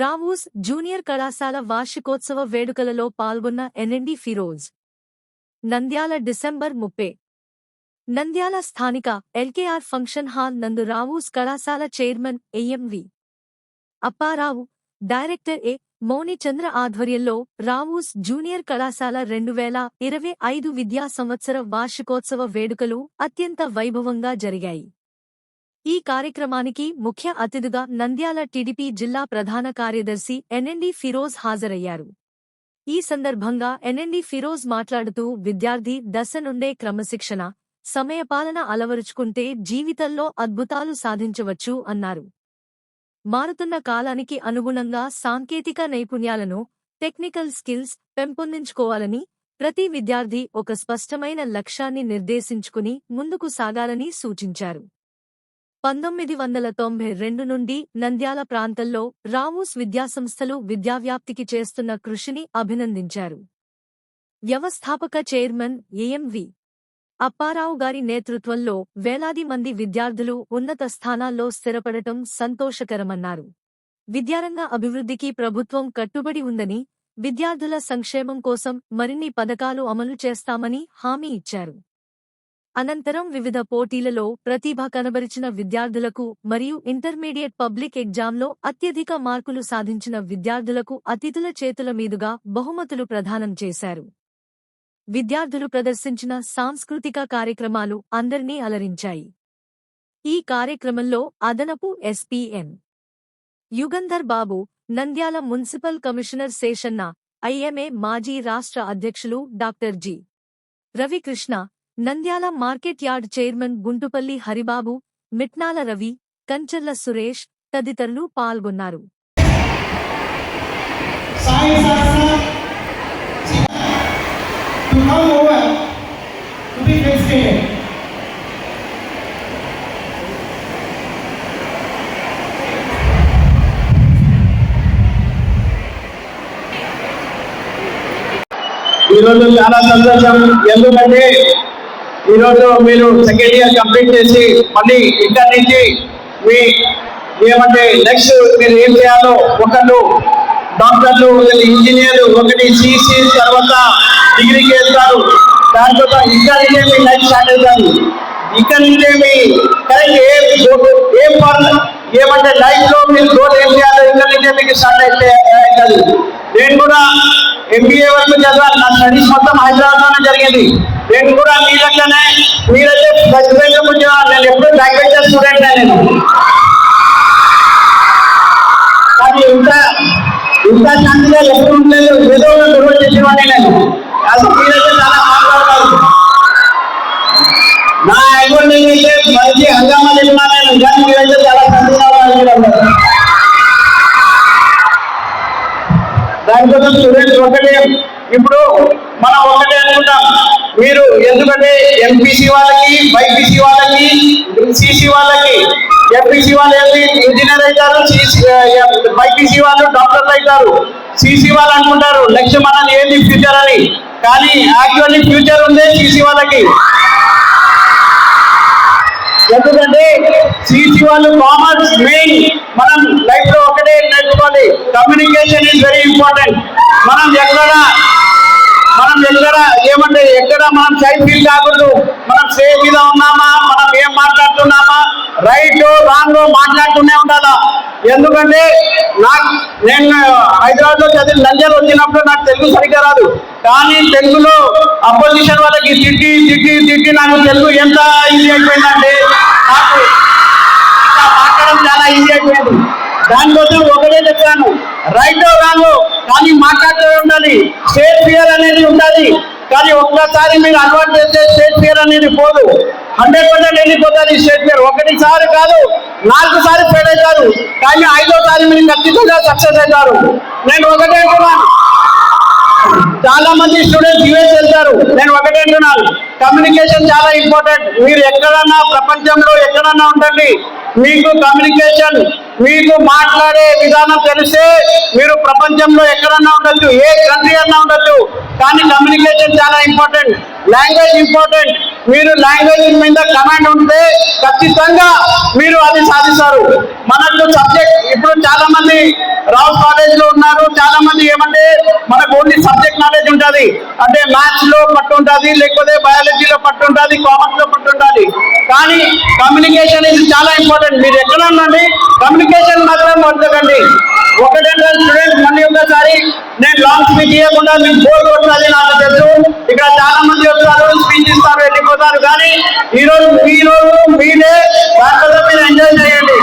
Rao's junior కళాశాల వార్షికోత్సవ వేడుకలలో పాల్గొన్న ఎన్ఎండి ఫిరోజ్. నంద్యాల డిసెంబర్ ముప్పై. నంద్యాల స్థానిక ఎల్కేఆర్ ఫంక్షన్ హాల్ నందు రావూస్ కళాశాల chairman AMV Apparao director A Mounichandra ఆధ్వర్యంలో రావూస్ జూనియర్ కళాశాల రెండు వేల ఇరవై ఐదు విద్యా సంవత్సర వార్షికోత్సవ వేడుకలు అత్యంత వైభవంగా జరిగాయి. ఈ కార్యక్రమానికి ముఖ్య అతిథిగా నంద్యాల టీడీపీ జిల్లా ప్రధాన కార్యదర్శి ఎన్ఎండి ఫిరోజ్ హాజరయ్యారు. ఈ సందర్భంగా ఎన్ఎండి ఫిరోజ్ మాట్లాడుతూ విద్యార్థి దశ నుండే క్రమశిక్షణ సమయపాలన అలవరుచుకుంటే జీవితంలో అద్భుతాలు సాధించవచ్చు అన్నారు. మారుతున్న కాలానికి అనుగుణంగా సాంకేతిక నైపుణ్యాలను టెక్నికల్ స్కిల్స్ పెంపొందించుకోవాలని ప్రతి విద్యార్థి ఒక స్పష్టమైన లక్ష్యాన్ని నిర్దేశించుకుని ముందుకు సాగాలని సూచించారు. పంతొమ్మిది వందల తొంభై రెండు నుండి నంద్యాల ప్రాంతంలో రావూస్ విద్యాసంస్థలు విద్యావ్యాప్తికి చేస్తున్న కృషిని అభినందించారు. వ్యవస్థాపక చైర్మన్ ఏఎంవి అప్పారావు గారి నేతృత్వంలో వేలాది మంది విద్యార్థులు ఉన్నత స్థానాల్లో స్థిరపడటం సంతోషకరమన్నారు. విద్యారంగ అభివృద్ధికి ప్రభుత్వం కట్టుబడి ఉందని విద్యార్థుల సంక్షేమం కోసం మరిన్ని పథకాలు అమలు చేస్తామని హామీ ఇచ్చారు. అనంతరం వివిధ పోటీలలో ప్రతిభ కనబరిచిన విద్యార్థులకు మరియు ఇంటర్మీడియట్ పబ్లిక్ ఎగ్జామ్లో అత్యధిక మార్కులు సాధించిన విద్యార్థులకు అతిథుల చేతుల మీదుగా బహుమతులు ప్రదానం చేశారు. విద్యార్థులు ప్రదర్శించిన సాంస్కృతిక కార్యక్రమాలు అందరినీ అలరించాయి. ఈ కార్యక్రమంలో అదనపు SP N Yugandhar Babu Nandyal municipal commissioner Seshanna IMA మాజీ రాష్ట్ర అధ్యక్షులు doctor G. Ravikrishna Nandyal market yard chairman Guntupalli Haribabu Mitnala Ravi Kancharla Suresh తదితరులు పాల్గొన్నారు. ఈరోజు చాలా సంతోషం. ఎందుకంటే ఈరోజు మీరు సెకండ్ ఇయర్ కంప్లీట్ చేసి మళ్ళీ ఇక్కడ నుంచి మీ ఏమంటే నెక్స్ట్ మీరు ఏం చేయాలో ఒకళ్ళు డాక్టర్లు ఇంజనీర్లు ఒకటి సిసి తర్వాత డిగ్రీకి వెళ్తారు. దాని తర్వాత ఇక్కడ నుంచే మీ లైఫ్ స్టార్ట్ అవుతారు ఇక్కడ నుంచే మీ కరెక్ట్ ఏ ఏం పనులు ఏమంటే లైఫ్లో మీరు గోల్ ఏం చేయాలో ఇక్కడ నుంచే మీకు స్టార్ట్ అయితే అవుతుంది. నేను కూడా ఎంబీఏ వరకు చదివాను నా స్టడీస్ మొత్తం హైదరాబాద్ లోనే జరిగింది నేను కూడా మీ లెక్కనే మీరైతే ఫస్ట్ బెంచ్ కూర్చున్నాను నేను ఎప్పుడు బ్యాక్ బెంచర్ స్టూడెంట్ నేను కానీ ఇంత ఇంత శాంతిగా ఎప్పుడు ఉండలేదు ఏదో ఒక గొడవ చేసేవాడిని నేను అసలు మీరైతే చాలా మాట్లాడతారు నా అకౌంట్ అయితే మంచి హంగామా చెప్పినా నేను కానీ మీరైతే దానికోసం స్టూడెంట్స్ ఒకటే ఇప్పుడు మనం ఒకటే అనుకుంటాం. మీరు ఎందుకంటే ఎంపీసీ వాళ్ళకి బైపీసీ వాళ్ళకి సిసి వాళ్ళకి ఎంపీసీ వాళ్ళు ఇంజనీర్ అవుతారు బైపీసీ వాళ్ళు డాక్టర్లు అవుతారు. సిసి వాళ్ళు అనుకుంటారు లక్ష్యం మనది ఏంది ఫ్యూచర్ అని. కానీ యాక్చువల్లీ ఫ్యూచర్ ఉంది సిసి వాళ్ళకి. ఎందుకంటే సిసి వాళ్ళు కామర్స్ మెయిన్. మనం life communication is very important మనం ఎక్కడ మనం ఎక్కడ ఏమంటే ఎక్కడ మనం సైడ్ ఫీల్ కాకూడదు. మనం సేఫ్ మీద ఉన్నామా? మనం ఏం మాట్లాడుతున్నామా? రైట్ రాంగ్ మాట్లాడుతూనే ఉండాలా? ఎందుకంటే నాకు నేను హైదరాబాద్లో చదివి లంజర్ వచ్చినప్పుడు నాకు తెలుగు సరిగ్గా రాదు. కానీ తెలుగులో అపోజిషన్ వాళ్ళకి తిట్టి తిట్టి తిట్టి నాకు తెలుగు ఎంత ఈజీ అయిపోయిందంటే నాకు మాట్లాడడం చాలా ఈజీ అయిపోయింది. దానికోసం ఒకటే చెప్పాను. రైట్ రాంగ్ కానీ మాట్లాడుతూ ఉండాలి. స్టేట్ ఫియర్ అనేది ఉండాలి. కానీ ఒక్కసారి మీరు అలవాటు చేస్తే స్టేట్ ఫియర్ అనేది పోదు. హండ్రెడ్ పర్సెంట్ వెళ్ళిపోతుంది స్టేట్ ఫియర్ ఒకటిసారి కాదు నాలుగు సారి ఫెయిల్ అవుతారు. కానీ ఐదోసారి మీరు ఖచ్చితంగా సక్సెస్ అవుతారు. నేను ఒకటే అంటున్నాను. చాలా మంది స్టూడెంట్స్ యుఎస్ వెళ్తారు. నేను ఒకటే అంటున్నాను. కమ్యూనికేషన్ చాలా ఇంపార్టెంట్ మీరు ఎక్కడన్నా ప్రపంచంలో ఎక్కడన్నా ఉండండి. మీకు కమ్యూనికేషన్ మీకు మాట్లాడే విధానం తెలిస్తే మీరు ప్రపంచంలో ఎక్కడన్నా ఉండొచ్చు ఏ కంట్రీ అన్నా ఉండొచ్చు. కానీ కమ్యూనికేషన్ చాలా ఇంపార్టెంట్. Language important. మీరు లాంగ్వేజ్ మీద కమాండ్ ఉంటే ఖచ్చితంగా మీరు అది సాధిస్తారు. మనకు సబ్జెక్ట్ ఇప్పుడు చాలా మంది రావు కాలేజ్లో ఉన్నారు. చాలా మంది ఏమంటే మనకు ఓన్లీ సబ్జెక్ట్ నాలెడ్జ్ ఉంటుంది. అంటే మ్యాథ్స్లో పట్టు ఉంటుంది లేకపోతే బయాలజీలో పట్టు ఉంటుంది కామర్స్లో కానీ కమ్యూనికేషన్ ఇది చాలా ఇంపార్టెంట్ మీరు ఎక్కడ ఉండండి కమ్యూనికేషన్ మాత్రం వద్దకండి ఒకటంటే స్టూడెంట్ మళ్ళీ ఒకసారి నేను లాంగ్ స్పీచ్ ఇవ్వకుండా మీకు బోర్ కొట్టాలి నాకు తెలుసు. ఇక్కడ చాలా మంది వస్తారు స్పీచ్ ఇస్తారు వెళ్ళిపోతారు కానీ ఈరోజు రోజు మీరే దాంట్లో మీరు ఎంజాయ్ చేయండి.